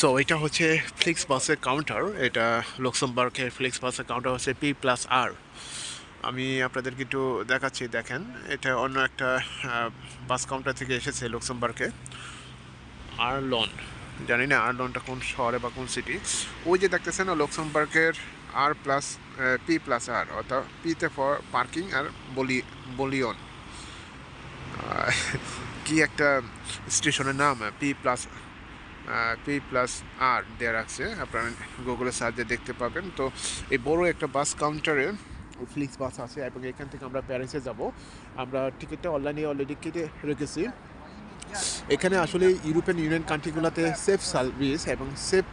So এটা হচ্ছে flicks বাসের কাউন্টার এটা লক্সমবার্গের ফ্লিক্স বাসের কাউন্টার হচ্ছে পি প্লাস আর আমি আপনাদেরকে একটু দেখাচ্ছি, দেখেন, এটা অন্য একটা বাস কাউন্টার থেকে এসেছে লুক্সেমবার্গে আর লন জানি না আরলনটা কোন শহরে বা কোন সিটি ওই যে দেখতেছেন লক্সমবার্গের R plus P plus R অর্থাৎ পিতে ফর পার্কিং আর বলি বলিয়ন কি একটা স্টেশনের নাম P plus P plus R দেওয়া রাখছে আপনারা গুগলের সাহায্যে দেখতে পাবেন। তো এই বড় একটা বাস কাউন্টারে ফ্লিক্স বাস আছে এবং এখান থেকে আমরা প্যারিসে যাব। আমরা টিকিটটা অনলাইনে অলরেডি কেটে রেখেছি। এখানে আসলে ইউরোপিয়ান ইউনিয়ন কান্ট্রিগুলোতে সেফ সার্ভিস এবং সেফ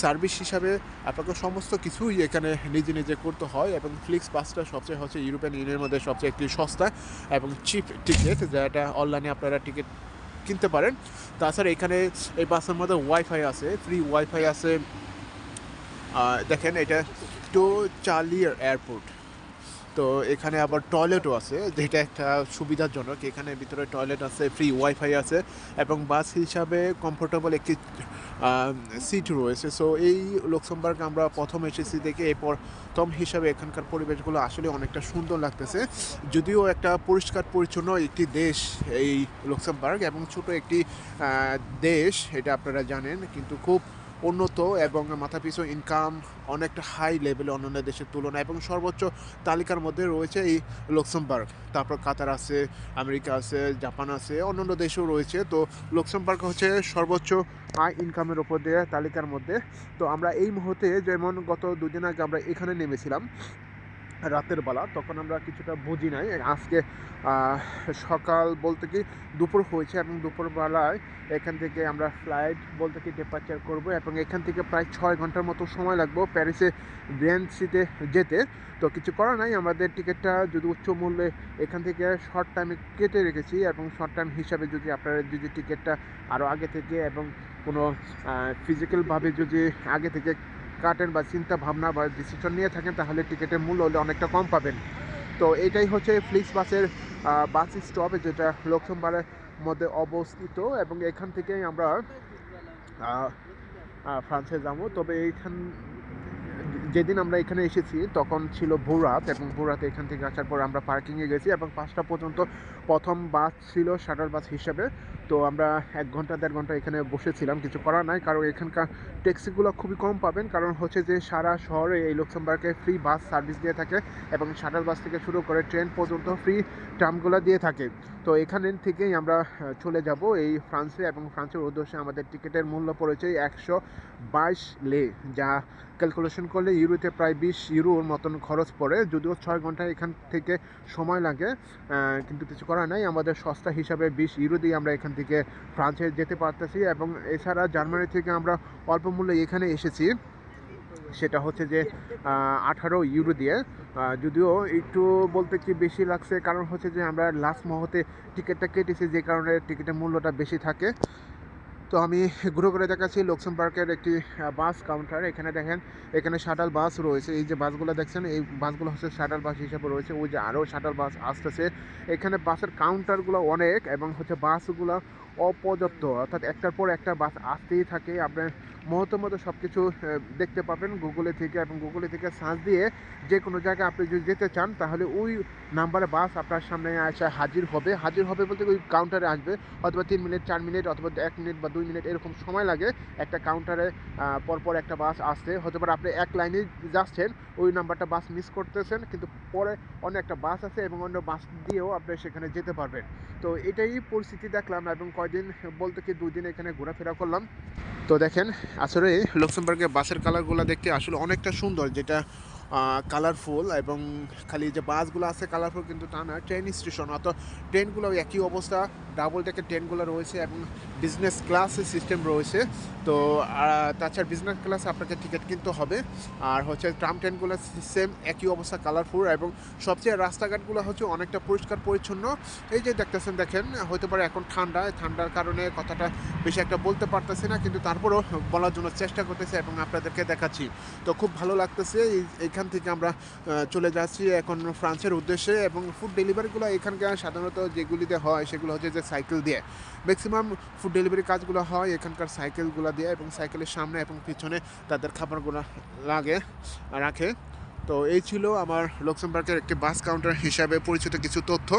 সার্ভিস হিসাবে আপনাকে সমস্ত কিছুই এখানে নিজে নিজে করতে হয় এবং ফ্লিক্স বাসটা সবচেয়ে হচ্ছে ইউরোপিয়ান ইউনিয়নের মধ্যে সবচেয়ে একটি সস্তা এবং চিপ টিকিট যেটা অনলাইনে আপনারা টিকিট কিনতে পারেন। তাছাড়া এখানে এই বাসের মধ্যে ওয়াইফাই আছে ফ্রি ওয়াইফাই আছে। দেখেন এটা টো চালিয়ার এয়ারপোর্ট তো এখানে আবার টয়লেটও আছে, যেটা একটা সুবিধাজনক। এখানে ভিতরে টয়লেট আছে ফ্রি ওয়াইফাই আছে এবং বাস হিসাবে কমফোর্টেবল একটি সিট রয়েছে। সো এই লক্সমবার্গ আমরা প্রথম এসেছি দেখে এরপর তম হিসাবে এখানকার পরিবেশগুলো আসলে অনেকটা সুন্দর লাগতেছে। যদিও একটা পরিষ্কার পরিচ্ছন্ন একটি দেশ এই লক্সমবার্গ এবং ছোট একটি দেশ, এটা আপনারা জানেন। কিন্তু খুব উন্নত এবং মাথাপিছু ইনকাম অনেকটা হাই লেভেলে অন্যান্য দেশের তুলনায় এবং সর্বোচ্চ তালিকার মধ্যে রয়েছে এই লুক্সেমবার্গ তারপর কাতার আছে আমেরিকা আছে জাপান আছে, অন্যান্য দেশেও রয়েছে। তো লুক্সেমবার্গ হচ্ছে সর্বোচ্চ হাই ইনকামের ওপর দিয়ে তালিকার মধ্যে। তো আমরা এই মুহূর্তে যেমন গত দুদিন আগে আমরা এখানে নেমেছিলাম রাতের বেলা, তখন আমরা কিছুটা বুঝি নাই। আজকে সকাল বলতে কি দুপুর হয়েছে এবং দুপুরবেলায় এখান থেকে আমরা ফ্লাইট বলতে কি ডিপার্চার করব এবং এখান থেকে প্রায় ছয় ঘণ্টার মতো সময় লাগবে প্যারিসে সিতে যেতে। তো কিছু করার নাই, আমাদের টিকিটটা যদি উচ্চ মূল্যে এখান থেকে শর্ট টাইমে কেটে রেখেছি এবং শর্ট টাইম হিসাবে যদি আপনারা যদি টিকিটটা আরও আগে থেকে এবং কোনো ফিজিক্যালভাবে যদি আগে থেকে কাটেন বা চিন্তা ভাবনা বা ডিসিশন নিয়ে থাকেন, তাহলে টিকিটের মূল্য হলে অনেকটা কম পাবেন। তো এটাই হচ্ছে ফ্লিক্স বাসের বাস স্টপ যেটা লোকসম্বারের মধ্যে অবস্থিত এবং এখান থেকেই আমরা ফ্রান্সে যাব। তবে এইখান যেদিন আমরা এখানে এসেছি, তখন ছিল ভোররাত এবং ভোররাতে এখান থেকে আসার পর আমরা পার্কিংয়ে গেছি এবং পাঁচটা পর্যন্ত প্রথম বাস ছিল শাটার বাস হিসাবে। তো আমরা এক ঘণ্টা, দেড় ঘণ্টা এখানে বসেছিলাম, কিছু করার নাই কারণ এখানকার ট্যাক্সিগুলো খুবই কম পাবেন। কারণ হচ্ছে যে সারা শহরে এই লক্সমবার্গে ফ্রি বাস সার্ভিস দিয়ে থাকে এবং শাটার বাস থেকে শুরু করে ট্রেন পর্যন্ত ফ্রি ট্রামগুলো দিয়ে থাকে। তো এখানে থেকেই আমরা চলে যাব এই ফ্রান্সে এবং ফ্রান্সের উদ্দেশ্যে আমাদের টিকিটের মূল্য পড়েছে একশো বাইশ লে, যা ক্যালকুলেশন করলে ইউরোতে প্রায় বিশ ইউরোর মতন খরচ পড়ে, যদিও ছয় ঘণ্টা এখান থেকে সময় লাগে কিন্তু কিছু করার নাই। আমাদের সস্তা হিসাবে বিশ ইউরো দিয়ে আমরা এখান থেকে ফ্রান্সে যেতে পারতেছি এবং এছাড়া জার্মানি থেকে আমরা অল্প মূল্যে এখানে এসেছি। সেটা হচ্ছে যে আঠারো ইউরো দিয়ে। যদিও একটু বলতে কি বেশি লাগছে, কারণ হচ্ছে যে আমরা লাস্ট মুহূর্তে টিকিটটা কেটেছি, যে কারণে টিকিটের মূল্যটা বেশি থাকে। তো আমি ঘুরে ঘুরে দেখাচ্ছি লোকসম পার্কের একটি বাস কাউন্টার এখানে দেখেন, এখানে শাটাল বাস রয়েছে। এই যে বাসগুলো দেখছেন, এই বাসগুলো হচ্ছে শাটাল বাস হিসাবে রয়েছে। ওই যে আরও শাটাল বাস আসতেছে। এখানে বাসের কাউন্টারগুলো অনেক এবং হচ্ছে বাসগুলো অপর্যাপ্ত। অর্থাৎ একটার পর একটা বাস আসতেই থাকে। আপনার মুহূর্ত মতো সব কিছু দেখতে পাবেন গুগলে থেকে এবং গুগলে থেকে সার্চ দিয়ে যে কোনো জায়গায় আপনি যদি যেতে চান, তাহলে ওই নাম্বারে বাস আপনার সামনে এসে হাজির হবে। হাজির হবে বলতে ওই কাউন্টারে আসবে। অথবা তিন মিনিট চার মিনিট অথবা এক মিনিট বা দুই মিনিট এরকম সময় লাগে। একটা কাউন্টারে পরপর একটা বাস আসতে। হতে পারে আপনি এক লাইনে যাচ্ছেন, ওই নাম্বারটা বাস মিস করতেছেন, কিন্তু পরে অন্য একটা বাস আছে এবং অন্য বাস দিয়েও আপনি সেখানে যেতে পারবেন। তো এটাই পরিস্থিতি দেখলাম এবং কয়দিন বলতে কি দুদিন এখানে ঘোরাফেরা করলাম। তো দেখেন, আসলে লক্সমবার্গের বাসের কালারগুলো দেখতে আসলে অনেকটা সুন্দর, যেটা কালারফুল এবং খালি যে বাসগুলো আছে কালারফুল কিন্তু তা না ট্রেন স্টেশন অত ট্রেনগুলো একই অবস্থা ডাবল ডেকের ট্রেনগুলো রয়েছে এবং বিজনেস ক্লাস সিস্টেম রয়েছে। তো তাছাড়া বিজনেস ক্লাসে আপনাকে টিকিট কিনতে হবে। আর হচ্ছে ট্রাম ট্রেনগুলো সেম একই অবস্থা কালারফুল এবং সবচেয়ে রাস্তাঘাটগুলো হচ্ছে অনেকটা পরিষ্কার, পরিচ্ছন্ন। এই যে দেখতেছেন, দেখেন হতে পারে এখন ঠান্ডা ঠান্ডার কারণে কথাটা বেশি একটা বলতে পারতেছি না, কিন্তু তারপরও বলার জন্য চেষ্টা করতেছি এবং আপনাদেরকে দেখাচ্ছি। তো খুব ভালো লাগতেছে, এই- এখান থেকে আমরা চলে যাচ্ছি এখন ফ্রান্সের উদ্দেশ্যে এবং ফুড ডেলিভারিগুলো এখানকার সাধারণত যেগুলিতে হয় সেগুলো হচ্ছে যে সাইকেল দিয়ে। ম্যাক্সিমাম ফুড ডেলিভারি কাজগুলো হয় এখানকার সাইকেলগুলো দিয়ে এবং সাইকেলের সামনে এবং পিছনে তাদের খাবারগুলো লাগে, রাখে। তো এই ছিল আমার লক্সেমবার্গের একটি বাস কাউন্টার হিসাবে পরিচিত কিছু তথ্য।